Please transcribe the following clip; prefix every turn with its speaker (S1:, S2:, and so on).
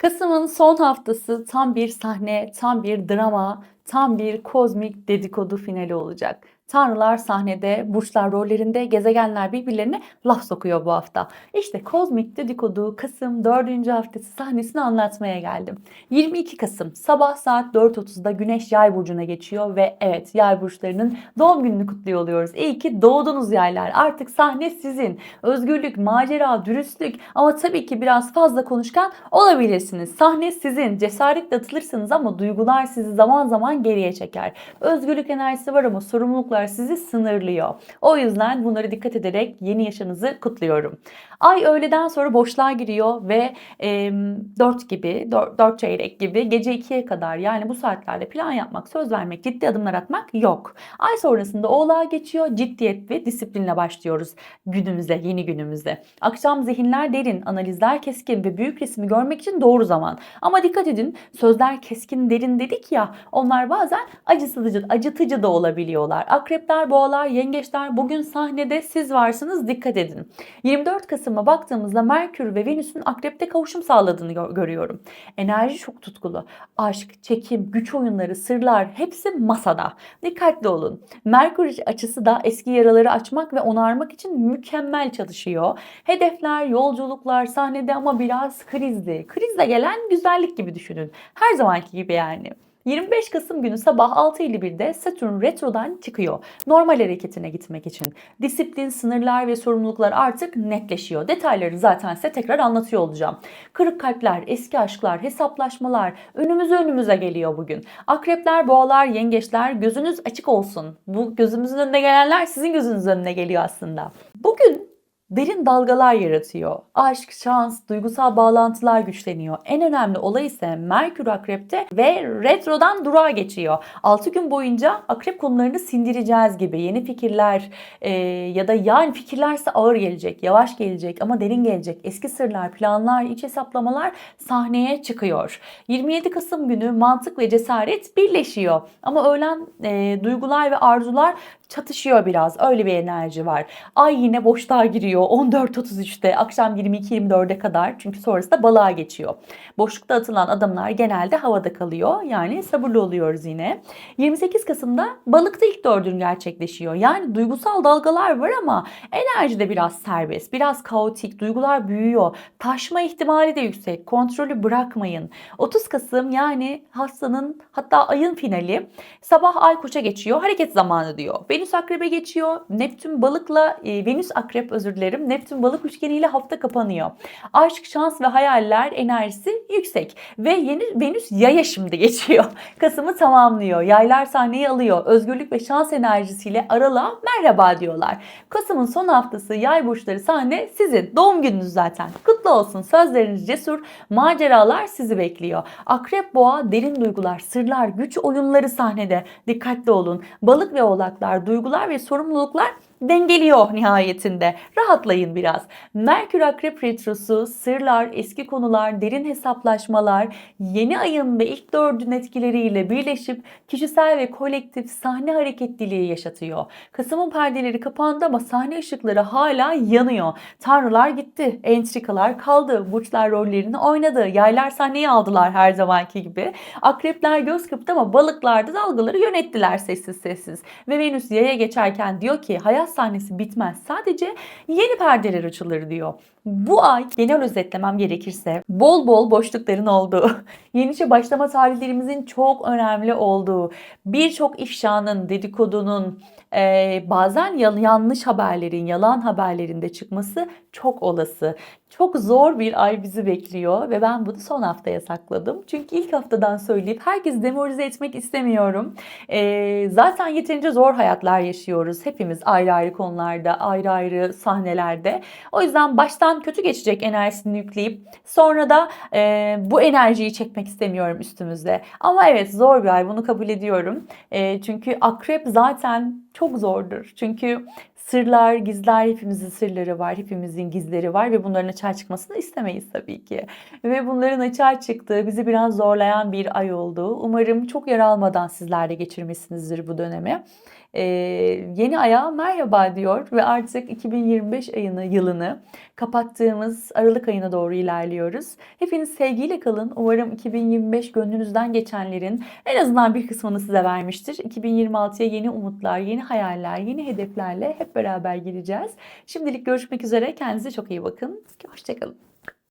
S1: Kasım'ın son haftası tam bir sahne, tam bir drama, tam bir kozmik dedikodu finali olacak. Tanrılar sahnede, burçlar rollerinde, gezegenler birbirlerine laf sokuyor bu hafta. İşte kozmik dedikodu Kasım 4. haftası sahnesini anlatmaya geldim. 22 Kasım sabah saat 4.30'da Güneş Yay burcuna geçiyor ve evet Yay burçlarının doğum gününü kutluyor oluyoruz. İyi ki doğdunuz yaylar. Artık sahne sizin. Özgürlük, macera, dürüstlük ama tabii ki biraz fazla konuşkan olabilirsiniz. Sahne sizin. Cesaretle atılırsınız ama duygular sizi zaman zaman geriye çeker. Özgürlük enerjisi var ama sorumluluklar sizi sınırlıyor. O yüzden bunları dikkat ederek yeni yaşınızı kutluyorum. Ay öğleden sonra boşluğa giriyor ve e, 4 gibi, 4, 4 çeyrek gibi gece 2'ye kadar yani bu saatlerde plan yapmak, söz vermek, ciddi adımlar atmak yok. Ay sonrasında oğlağa geçiyor, ciddiyet ve disiplinle başlıyoruz günümüze, yeni günümüze. Akşam zihinler derin, analizler keskin ve büyük resmi görmek için doğru zaman. Ama dikkat edin sözler keskin derin dedik ya onlar bazen acıtıcı, acıtıcı da olabiliyorlar. Akrepler, boğalar, yengeçler bugün sahnede siz varsınız dikkat edin. 24 Kasım'a baktığımızda Merkür ve Venüs'ün akrepte kavuşum sağladığını gö- görüyorum. Enerji çok tutkulu. Aşk, çekim, güç oyunları, sırlar hepsi masada. Dikkatli olun. Merkür açısı da eski yaraları açmak ve onarmak için mükemmel çalışıyor. Hedefler, yolculuklar sahnede ama biraz krizli. Krizle gelen güzellik gibi düşünün. Her zamanki gibi yani. 25 Kasım günü sabah 6.51'de Satürn retrodan çıkıyor. Normal hareketine gitmek için. Disiplin, sınırlar ve sorumluluklar artık netleşiyor. Detayları zaten size tekrar anlatıyor olacağım. Kırık kalpler, eski aşklar, hesaplaşmalar önümüze önümüze geliyor bugün. Akrepler, boğalar, yengeçler gözünüz açık olsun. Bu gözümüzün önüne gelenler sizin gözünüzün önüne geliyor aslında. Bugün derin dalgalar yaratıyor. Aşk, şans, duygusal bağlantılar güçleniyor. En önemli olay ise Merkür Akrep'te ve retrodan durağa geçiyor. 6 gün boyunca akrep konularını sindireceğiz gibi yeni fikirler e, ya da yani fikirlerse ağır gelecek, yavaş gelecek ama derin gelecek. Eski sırlar, planlar, iç hesaplamalar sahneye çıkıyor. 27 Kasım günü mantık ve cesaret birleşiyor. Ama öğlen e, duygular ve arzular çatışıyor biraz. Öyle bir enerji var. Ay yine boşluğa giriyor 14.33'te akşam 22-24'e kadar. Çünkü sonrasında balığa geçiyor. Boşlukta atılan adımlar genelde havada kalıyor. Yani sabırlı oluyoruz yine. 28 Kasım'da balıkta ilk dördün gerçekleşiyor. Yani duygusal dalgalar var ama enerji de biraz serbest. Biraz kaotik. Duygular büyüyor. Taşma ihtimali de yüksek. Kontrolü bırakmayın. 30 Kasım yani hastanın hatta ayın finali. Sabah ay koça geçiyor. Hareket zamanı diyor. Venüs akrebe geçiyor. Neptün balıkla e, Venüs akrep özür dilerim. Neptün balık üçgeniyle hafta kapanıyor. Aşk, şans ve hayaller enerjisi yüksek. Ve yeni Venüs yaya şimdi geçiyor. Kasım'ı tamamlıyor. Yaylar sahneyi alıyor. Özgürlük ve şans enerjisiyle aralığa merhaba diyorlar. Kasım'ın son haftası yay burçları sahne sizin. Doğum gününüz zaten. Kutlu olsun. Sözleriniz cesur. Maceralar sizi bekliyor. Akrep boğa derin duygular, sırlar, güç oyunları sahnede. Dikkatli olun. Balık ve oğlaklar, duygular ve sorumluluklar dengeliyor nihayetinde. Rahatlayın biraz. Merkür Akrep Retrosu, sırlar, eski konular, derin hesaplaşmalar, yeni ayın ve ilk dördün etkileriyle birleşip kişisel ve kolektif sahne hareketliliği yaşatıyor. Kasım'ın perdeleri kapandı ama sahne ışıkları hala yanıyor. Tanrılar gitti, entrikalar kaldı, burçlar rollerini oynadı, yaylar sahneyi aldılar her zamanki gibi. Akrepler göz kırptı ama balıklar da dalgaları yönettiler sessiz sessiz. Ve Venüs yaya geçerken diyor ki hayat sahnesi bitmez. Sadece yeni perdeler açılır diyor. Bu ay genel özetlemem gerekirse bol bol boşlukların olduğu, yeni başlama tarihlerimizin çok önemli olduğu, birçok ifşanın, dedikodunun, e, bazen yan- yanlış haberlerin, yalan haberlerin de çıkması çok olası. Çok zor bir ay bizi bekliyor ve ben bunu son haftaya sakladım. Çünkü ilk haftadan söyleyip herkesi demoralize etmek istemiyorum. E, zaten yeterince zor hayatlar yaşıyoruz. Hepimiz ayrı ayrı konularda, ayrı ayrı sahnelerde. O yüzden baştan kötü geçecek enerjisini yükleyip sonra da e, bu enerjiyi çekmek istemiyorum üstümüzde. Ama evet zor bir ay bunu kabul ediyorum. E, çünkü akrep zaten çok zordur. Çünkü Sırlar, gizler, hepimizin sırları var, hepimizin gizleri var ve bunların açığa çıkmasını istemeyiz tabii ki. Ve bunların açığa çıktığı, bizi biraz zorlayan bir ay oldu. Umarım çok yara almadan sizler geçirmişsinizdir bu dönemi. Ee, yeni aya merhaba diyor ve artık 2025 ayını, yılını kapattığımız Aralık ayına doğru ilerliyoruz. Hepiniz sevgiyle kalın. Umarım 2025 gönlünüzden geçenlerin en azından bir kısmını size vermiştir. 2026'ya yeni umutlar, yeni hayaller, yeni hedeflerle hep beraber geleceğiz. Şimdilik görüşmek üzere. Kendinize çok iyi bakın. Hoşçakalın.